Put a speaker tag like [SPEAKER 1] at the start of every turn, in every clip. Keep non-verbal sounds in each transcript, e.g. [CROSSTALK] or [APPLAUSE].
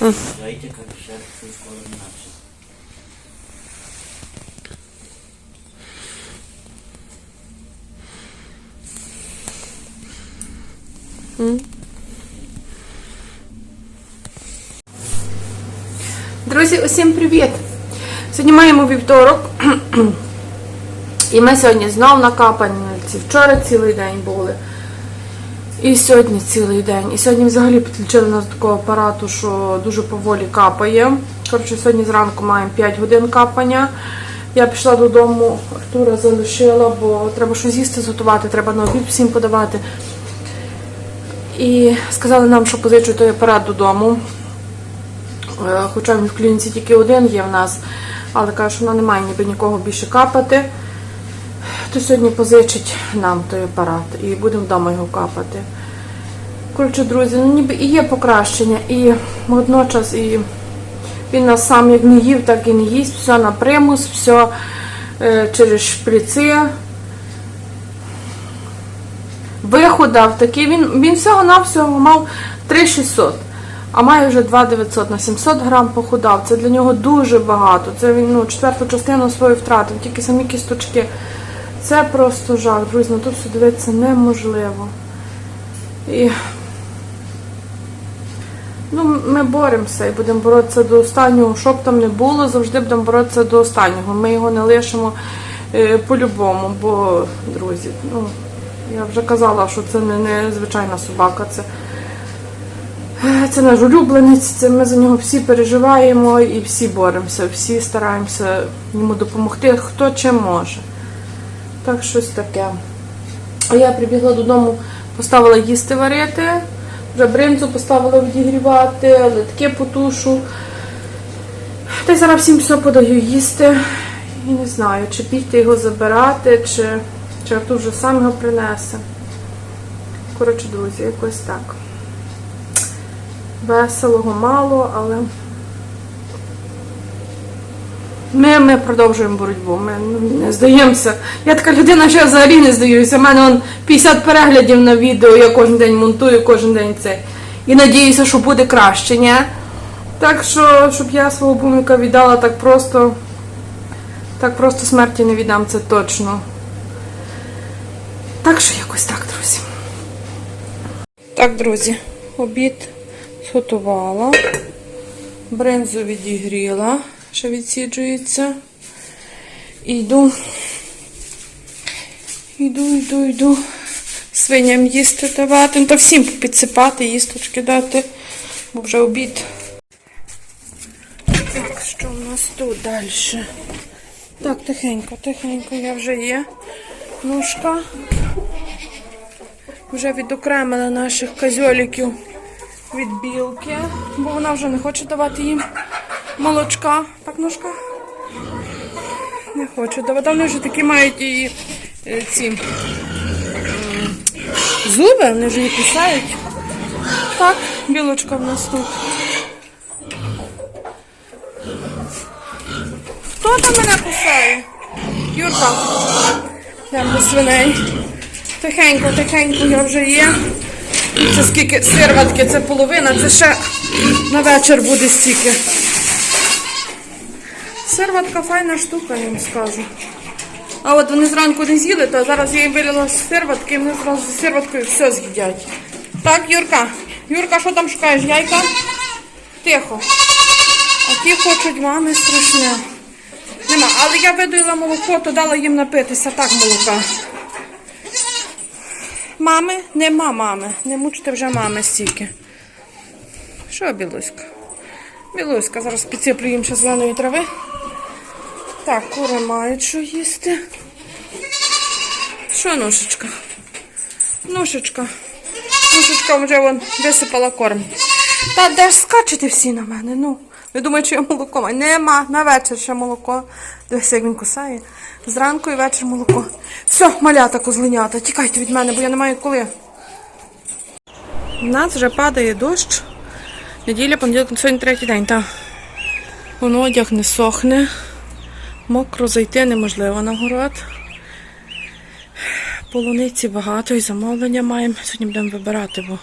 [SPEAKER 1] Дайте, как сейчас скоро начал.
[SPEAKER 2] Друзі, усім привіт! Сьогодні маємо вівторок. [CLEARS THROAT] І ми сьогодні знов на капельниці. Вчора цілий день були. І сьогодні цілий день. І сьогодні взагалі підключили нас до такого апарату, що дуже поволі капає. Коротше, сьогодні зранку маємо 5 годин капання. Я пішла додому, Артура залишила, бо треба щось їсти зготувати, треба на обід всім подавати. І сказали нам, що позичу той апарат додому. Е, Хоча він в клініці тільки один є в нас, але каже, що вона не має ніби нікого більше капати. То сьогодні позичить нам той апарат і будемо вдома його капати. Коротше, друзі, ну ніби і є покращення, і водночас і він нас сам як не їв, так і не їсть, все на примус, все е, через шприци. Виходав такий, він, він всього-навсього мав 3600, а має вже 2900 на 700 грам похудав. Це для нього дуже багато. Це він ну, четверту частину свою втратив, тільки самі кісточки. Це просто жах, друзі, на то все дивитися неможливо. І ну, ми боремося і будемо боротися до останнього. Що б там не було, завжди будемо боротися до останнього. Ми його не лишимо е, по-любому, бо, друзі, ну, я вже казала, що це не, не звичайна собака, це, це наш улюбленець, це ми за нього всі переживаємо і всі боремося, всі стараємося йому допомогти, хто чим може. Так, щось таке. А я прибігла додому, поставила їсти варити, вже бринзу поставила відігрівати, литки потушу. Та й зараз всім все подаю їсти. І не знаю, чи піти його забирати, чи, чи Артур вже сам його принесе. Коротше, друзі, якось так. Веселого мало, але ми, ми продовжуємо боротьбу. Ми ну, не здаємося. Я така людина, що я взагалі не здаюся. У мене он 50 переглядів на відео, я кожен день монтую, кожен день це. І надіюся, що буде краще, ні? Так що, щоб я свого бумика віддала так просто. Так просто смерті не віддам, це точно. Так що якось так, друзі. Так, друзі, обід зготувала. Бринзу відігріла, ще відсіджується. І йду, йду, йду, йду свиням їсти давати. Ну, та всім підсипати, їсточки дати, бо вже обід. Так, що в нас тут далі? Так, тихенько, тихенько, я вже є. Ножка. Вже відокремила наших козьоліків від білки, бо вона вже не хоче давати їм молочка. Так, ножка? Не хоче давати. Вони вже такі мають і е, ці зуби, вони вже її кусають. Так, білочка в нас тут. Хто там мене кусає? Юрка. Йдемо до свиней. Тихенько, тихенько я вже є. Це скільки сирватки, це половина, це ще на вечір буде стільки. Сирватка файна штука, я вам скажу. А от вони зранку не з'їли, то зараз я їм вилила з сирватки, і вони зразу з сирваткою все з'їдять. Так, Юрка. Юрка, що там шукаєш? Яйка? Тихо. А ті хочуть мами страшне. Нема. Але я видоїла молоко, то дала їм напитися. Так, молока. Мами? Нема мами. Не мучте вже мами стільки. Що, білуська? Білуська, зараз підсиплю їм ще зеленої трави. Так, кури мають що їсти. Що, ношечка? Ношечка. Ношечка вже вон висипала корм. Та де ж скачете всі на мене? Ну, ви думаєте, що я молоко маю? Нема, на вечір ще молоко. Дивися, як він кусає. Зранку і вечір молоко. Все, малята козленята, тікайте від мене, бо я не маю коли. У нас вже падає дощ. Неділя, понеділок, сьогодні третій день, так. Воно одяг не сохне. Мокро зайти неможливо на город. Полуниці багато і замовлення маємо. Сьогодні будемо вибирати, бо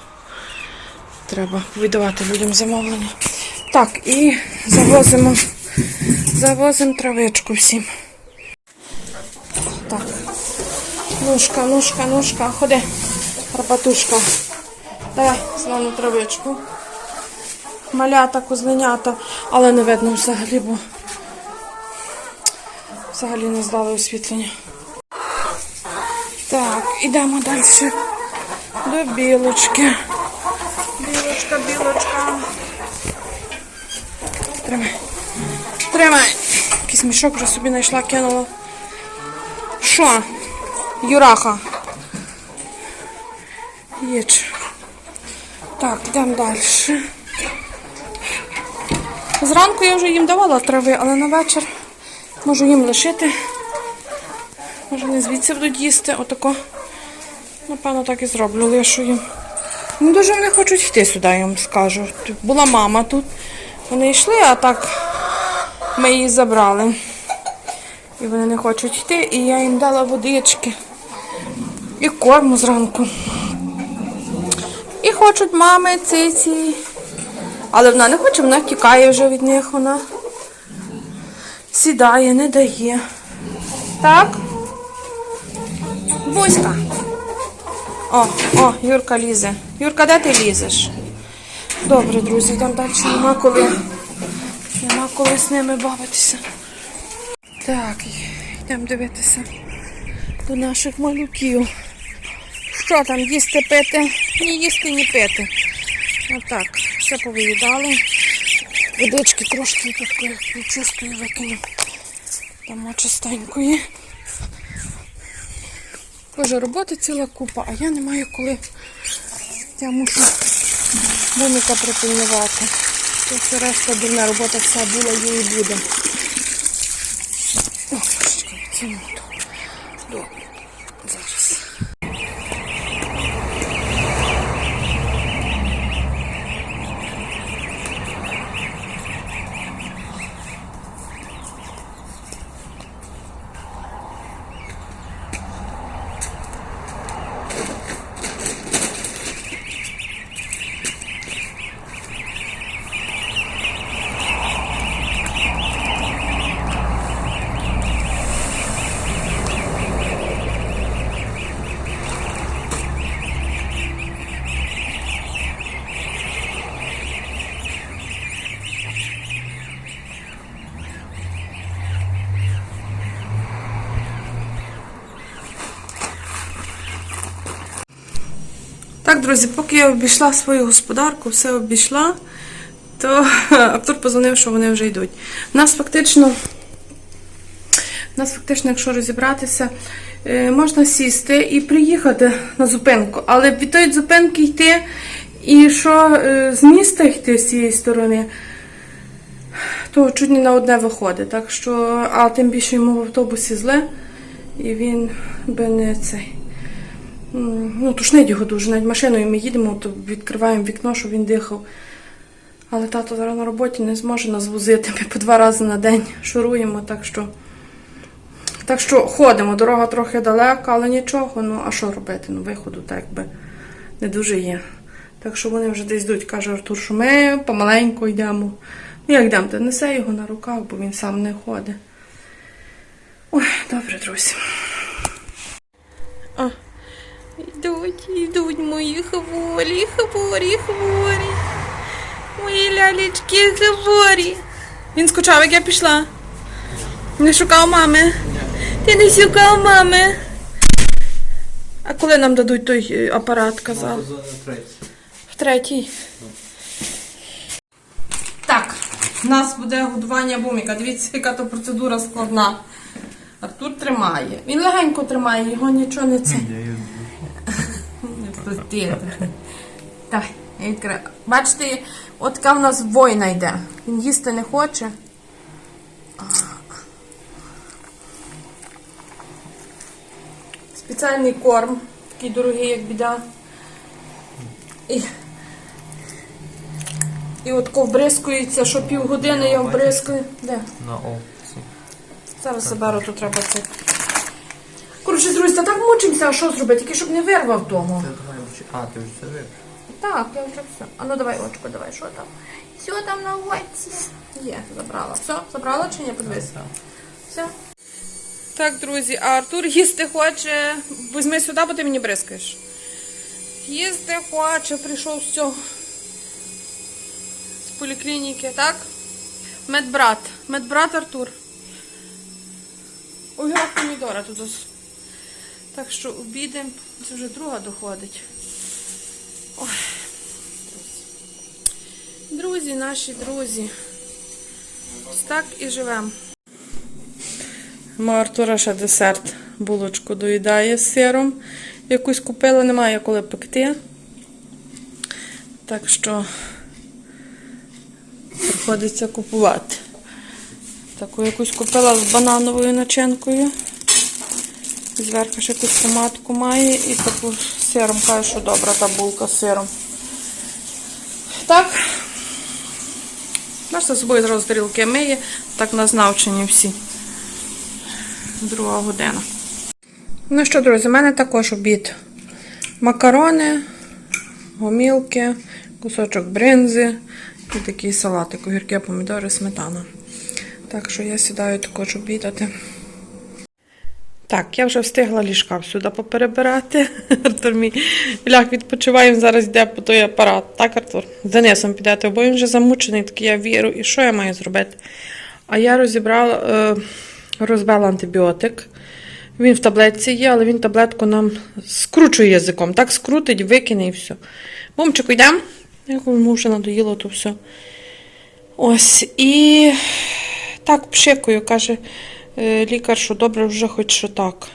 [SPEAKER 2] треба віддавати людям замовлення. Так, і завозимо, завозимо травичку всім. Так. Ножка, ножка, ножка, ходи, Карпатушка. Давай, знову травичку. Малята, козленята, але не видно взагалі, бо взагалі не здали освітлення. Так, ідемо далі до білочки. Білочка, білочка. Тримай. Тримай. Якийсь мішок вже собі знайшла, кинула. Що? Юраха. Їч. Так, йдемо далі. Зранку я вже їм давала трави, але на вечір можу їм лишити. Може не звідси будуть їсти. Отако. Напевно, так і зроблю, лишу їм. Ну, дуже вони хочуть йти сюди, я вам скажу. Була мама тут. Вони йшли, а так ми її забрали. І вони не хочуть йти, і я їм дала водички і корму зранку. І хочуть мами, циці. Але вона не хоче, вона тікає вже від них, вона сідає, не дає. Так? Буська. О, о, Юрка лізе. Юрка, де ти лізеш? Добре, друзі, йдемо далі. Нема коли. Нема коли з ними бавитися. Так, йдемо дивитися до наших малюків. Що там, їсти пити? Ні їсти, ні пити. Отак, все повиїдали. Водички трошки такої чистої викинемо. Там чистенької. Боже, роботи ціла купа, а я не маю коли. Я мушу буника припильнувати. Все решта дурна робота вся була, і буде. О, божечки, Так, друзі, поки я обійшла свою господарку, все обійшла, то [LAUGHS] Артур позвонив, що вони вже йдуть. У нас фактично, у нас фактично, якщо розібратися, е, можна сісти і приїхати на зупинку. Але від тої зупинки йти і що е, з міста йти з цієї сторони, то чуть не на одне виходить. Так що, а тим більше йому в автобусі зле, і він би не цей. Ну, тушнить його дуже. Навіть машиною ми їдемо, то відкриваємо вікно, щоб він дихав. Але тато зараз на роботі не зможе нас возити. Ми по два рази на день шуруємо, так що. Так що ходимо, дорога трохи далека, але нічого. Ну, а що робити? Ну, виходу так би не дуже є. Так що вони вже десь йдуть, каже Артур, що ми помаленьку йдемо. Ну, як йдемо, то несе його на руках, бо він сам не ходить. Ой, добре, друзі. А. Йдуть, йдуть мої хворі, хворі, хворі. Мої лялечки хворі. Він скучав, як я пішла. Не шукав мами. Ти не шукав мами. А коли нам дадуть той е, апарат, казав? В третій. Так, у нас буде годування буміка. Дивіться, яка то процедура складна. Артур тримає. Він легенько тримає, його нічого не це. Не пусти. Так, відкрию. Бачите, от така в нас война йде. Він їсти не хоче. Спеціальний корм, такий дорогий, як біда. І, і от ковбризкується, що півгодини я вбризкую. Де?
[SPEAKER 3] На О.
[SPEAKER 2] Зараз заберу, тут треба це. Коротше, друзі, та так мучимося, а що зробити? Тільки щоб не вирвав того.
[SPEAKER 3] А, ти вже це вивчив.
[SPEAKER 2] Так, я вже все. А ну давай очко, давай, що там? все там на гойці. Є, забрала. Все, забрала чи ні? Подивись. Все. Так, друзі, а Артур їсти хоче. Візьми сюди, бо ти мені бризкаєш. Їсти хоче, прийшов з цього. З поліклініки, так? Медбрат. Медбрат Артур. Огірок помідора тут. Так що обідемо. Це вже друга доходить. Ой. Друзі, наші друзі. Ось так і живемо. Артура ще десерт. Булочку доїдає з сиром. Якусь купила, немає коли пекти. Так що приходиться купувати. Таку якусь купила з банановою начинкою. Зверху ще якусь томатку має і таку сиром. Каже, що добра та булка з сиром. Так. Бачите, з собою зразу тарілки миє, так на знавчені всі. Друга година. Ну що, друзі, у мене також обід. Макарони, гомілки, кусочок бринзи і такий салатик, огірки, помідори, сметана. Так що я сідаю також обідати. Так, я вже встигла ліжка всюди поперебирати. [LAUGHS] Артур мій ляг відпочиває, він зараз йде по той апарат. Так, Артур? З Денисом підете, бо він вже замучений, такий я вірю. І що я маю зробити? А я розібрала, е, розбила антибіотик. Він в таблетці є, але він таблетку нам скручує язиком. Так скрутить, викине і все. Бумчику, йдемо. Йому вже надоїло то все. Ось. І так пшикою, каже лікар, що добре вже хоч що так.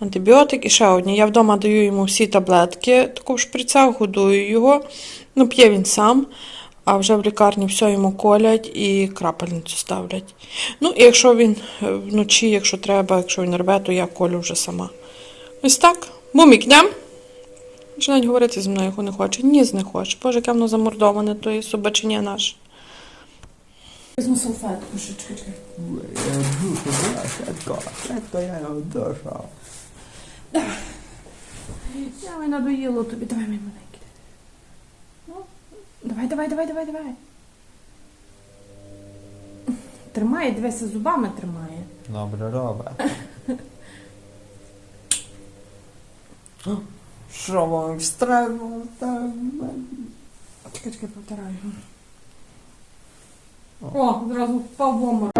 [SPEAKER 2] Антибіотик і ще одні. Я вдома даю йому всі таблетки, таку в шприцях годую його. Ну, п'є він сам, а вже в лікарні все йому колять і крапельницю ставлять. Ну, і якщо він е, вночі, якщо треба, якщо він рве, то я колю вже сама. Ось так. Мумік? Вже говорити зі мною, яку не хоче. Ні, не хоче. Боже, яке воно замордоване, то і собачення наше. Візьму салфетку, ще чекай, чекай.
[SPEAKER 3] Duszę, wszystko, wszystko ja ją duszę.
[SPEAKER 2] Давай надоїло тобі, давай мій маленький. Ну, давай, давай, давай, давай, давай. Тримає, дивися, зубами тримає.
[SPEAKER 3] Dobre robię. Що вам там?
[SPEAKER 2] Чекай, чекай, повтираю. О, зразу впав в.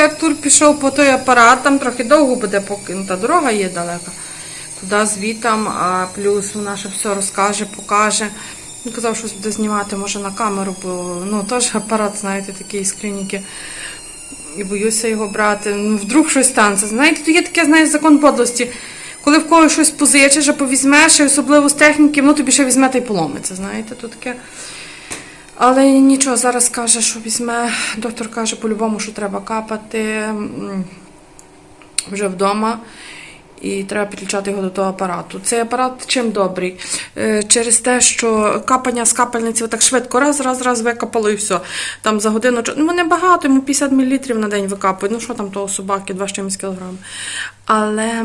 [SPEAKER 2] Артур пішов по той апарат, там трохи довго буде, поки ну, та дорога є далека. Туди звітам, а плюс вона ще все розкаже, покаже. Він казав, що буде знімати може на камеру, бо ну теж апарат, знаєте, такий з клініки. І боюся його брати. Ну, вдруг щось станеться. Знаєте, то є таке, знаєш, закон подлості. Коли в когось щось позичиш, а повізьмеш, і особливо з техніки, воно тобі ще візьме та й поломиться. Знаєте, то таке. Але нічого, зараз каже, що візьме. Доктор каже, по-любому, що треба капати вже вдома. І треба підключати його до того апарату. Цей апарат чим добрий? Е, Через те, що капання з капельниці так швидко раз, раз, раз викапало і все. Там за годину ну не багато, йому 50 мл на день викапують. Ну що там того собаки, 2 з чимось кілограми. Але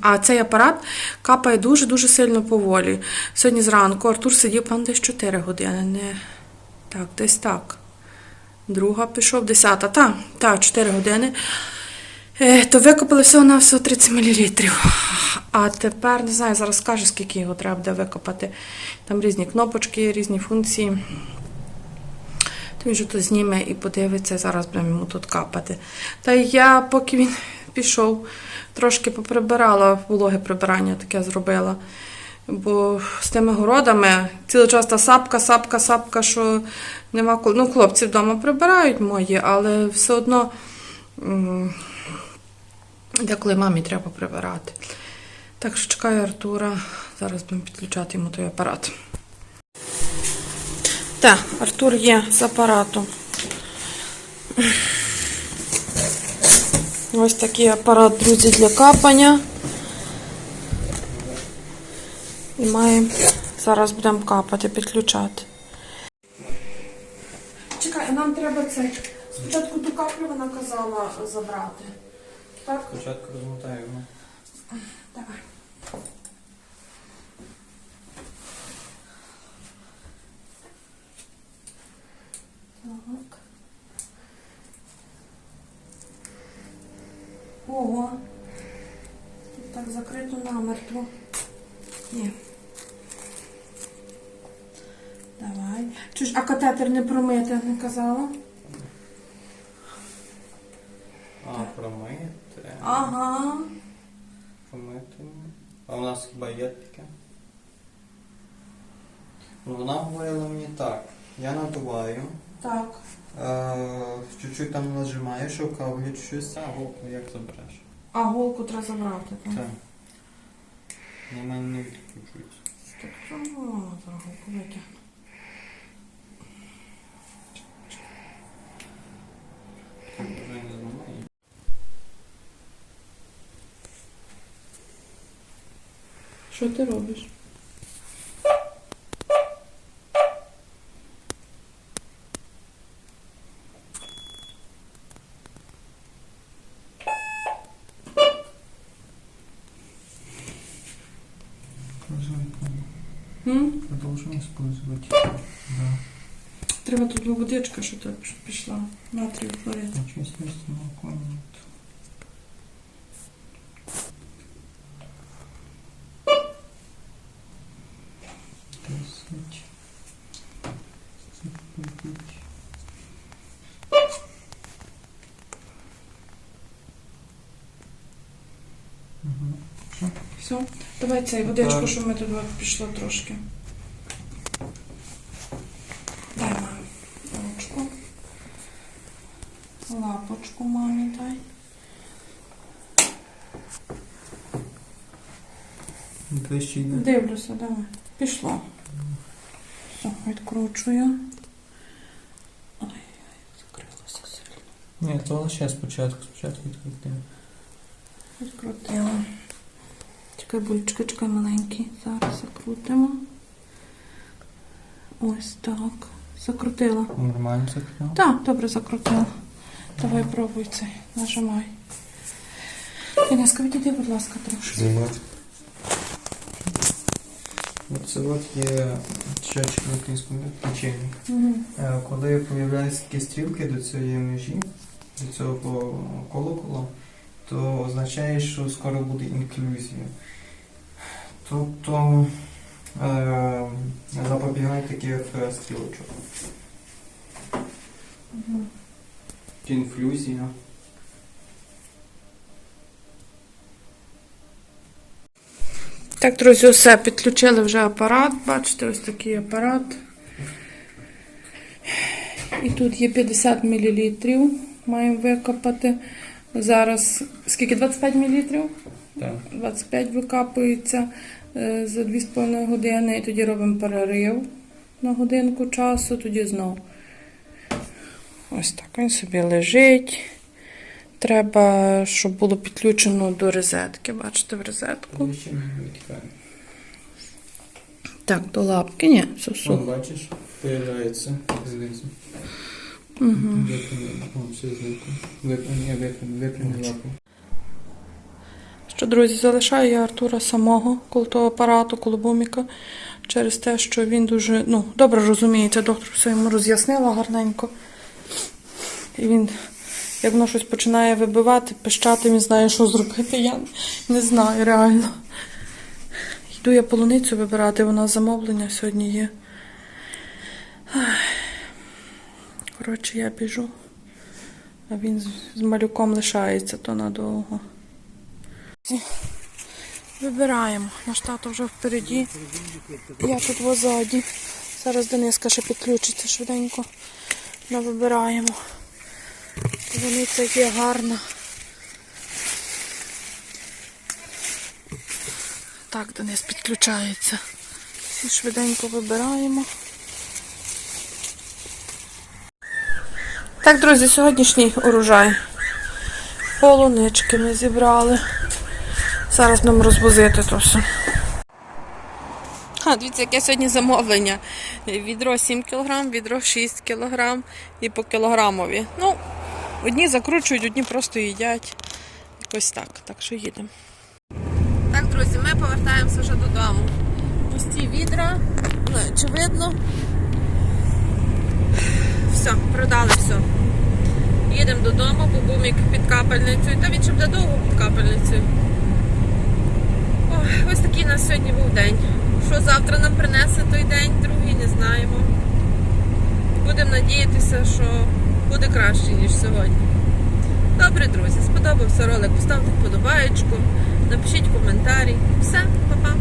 [SPEAKER 2] а цей апарат капає дуже дуже сильно поволі. Сьогодні зранку Артур сидів пан десь 4 години. Не... Так, десь так. Друга пішов, десята. Так, так, 4 години. Е, То викопали всього на всього 30 мл. А тепер не знаю, зараз скажу, скільки його треба буде викопати. Там різні кнопочки, різні функції. Він же то зніме і подивиться, зараз будемо йому тут капати. Та я, поки він пішов, трошки поприбирала, вологе прибирання таке зробила. Бо з тими городами цілий час та сапка, сапка, сапка, що нема коли. Ну, хлопці вдома прибирають мої, але все одно. Деколи мамі треба прибирати. Так що чекаю Артура. Зараз будемо підключати йому той апарат. Так, Артур є з апаратом. Ось такий апарат, друзі, для капання. І маємо. Зараз будемо капати, підключати. Чекай, нам треба це. Спочатку ту каплю вона казала забрати. Так?
[SPEAKER 3] Спочатку розмотаємо.
[SPEAKER 2] Давай. Так. Ого. Тут так закрито намертво. Ні. Давай. Чуж, а катетер не промити, не казала?
[SPEAKER 3] А, промити.
[SPEAKER 2] Ага.
[SPEAKER 3] Промити. А у нас хіба є таке? Ну, вона говорила мені так. Я надуваю.
[SPEAKER 2] Так.
[SPEAKER 3] Е, чуть-чуть там нажимаєш, у кавлі щось. А голку як забереш?
[SPEAKER 2] А голку треба забрати. Так.
[SPEAKER 3] Так. На мене не відкручується.
[SPEAKER 2] Так, ну, зараз голку витягну.
[SPEAKER 3] Вже не зламає.
[SPEAKER 2] Що ти робиш? М?
[SPEAKER 3] Продовжуємо использовать. Да.
[SPEAKER 2] Треба тут водичка, що так щоб пішла. Натрій хлорид.
[SPEAKER 3] Очень смешно молоко нет. Десять. Забыть. Мгм. Все.
[SPEAKER 2] Все, давай цей водичку, щоб ми тут пішло трошки. Дай мамі ручку. Лапочку мамі дай. Дивлюся, давай. Пішло. Все, відкручую. Ой, закрилося сильно.
[SPEAKER 3] Ні, то лише спочатку, спочатку відкрити.
[SPEAKER 2] Відкрутила. Чекай, булечка, чекай маленький. Зараз закрутимо. Ось так. Закрутила.
[SPEAKER 3] Нормально закрив.
[SPEAKER 2] Так, добре закрутила. Давай пробуй цей. Нажимай. Інеска, відійди, будь ласка, трошки.
[SPEAKER 3] Знімати. Оце от є чечка українському лічильник.
[SPEAKER 2] Угу.
[SPEAKER 3] Е, Коли появляються такі стрілки до цієї межі, до цього колокола, то означає, що скоро буде інклюзія. Тобто е, запобігай таких е, стрілочок.
[SPEAKER 2] Угу.
[SPEAKER 3] інфлюзія.
[SPEAKER 2] Так, друзі, все, підключили вже апарат. Бачите, ось такий апарат. І тут є 50 мл. Маємо викопати. Зараз скільки? 25 мл?
[SPEAKER 3] Так.
[SPEAKER 2] 25 викапується за 2,5 години. І тоді робимо перерив на годинку часу, тоді знову. Ось так він собі лежить. Треба, щоб було підключено до розетки. Бачите, в розетку. Так, до лапки, ні, все сухо.
[SPEAKER 3] бачиш, появляється знизу.
[SPEAKER 2] Угу.
[SPEAKER 3] Випрями лапу.
[SPEAKER 2] Що, друзі, залишаю я Артура самого коло того апарату, коло буміка, через те, що він дуже ну, добре розуміється, доктор все йому роз'яснила гарненько. І він, як воно щось починає вибивати, пищати, він знає, що зробити. Я не знаю реально. Йду я полуницю вибирати, вона замовлення сьогодні є. Коротше, я біжу, а він з, малюком лишається то надовго. Вибираємо. Наш тато вже впереді. Я тут возаді. Зараз Дениска ще підключиться швиденько. Ми вибираємо. Полуниця є гарна. Так, Денис підключається. Всі швиденько вибираємо. Так, друзі, сьогоднішній урожай. Полунички ми зібрали. Зараз будемо розвозити то все. А, дивіться, яке сьогодні замовлення. Відро 7 кг, відро 6 кг і по кілограмові. Ну, одні закручують, одні просто їдять. Якось так. Так що їдемо. Так, друзі, ми повертаємося вже додому. Пусті відра. Ну, Чи видно? Все, продали все. Їдемо додому, бо бумік під капельницею. Та він ще буде довго під капельницею. Ось такий на сьогодні був день. Що завтра нам принесе той день, другий не знаємо. Будемо надіятися, що буде краще, ніж сьогодні. Добре, друзі, сподобався ролик. Поставте вподобаєчку, напишіть коментарі. Все, па-па.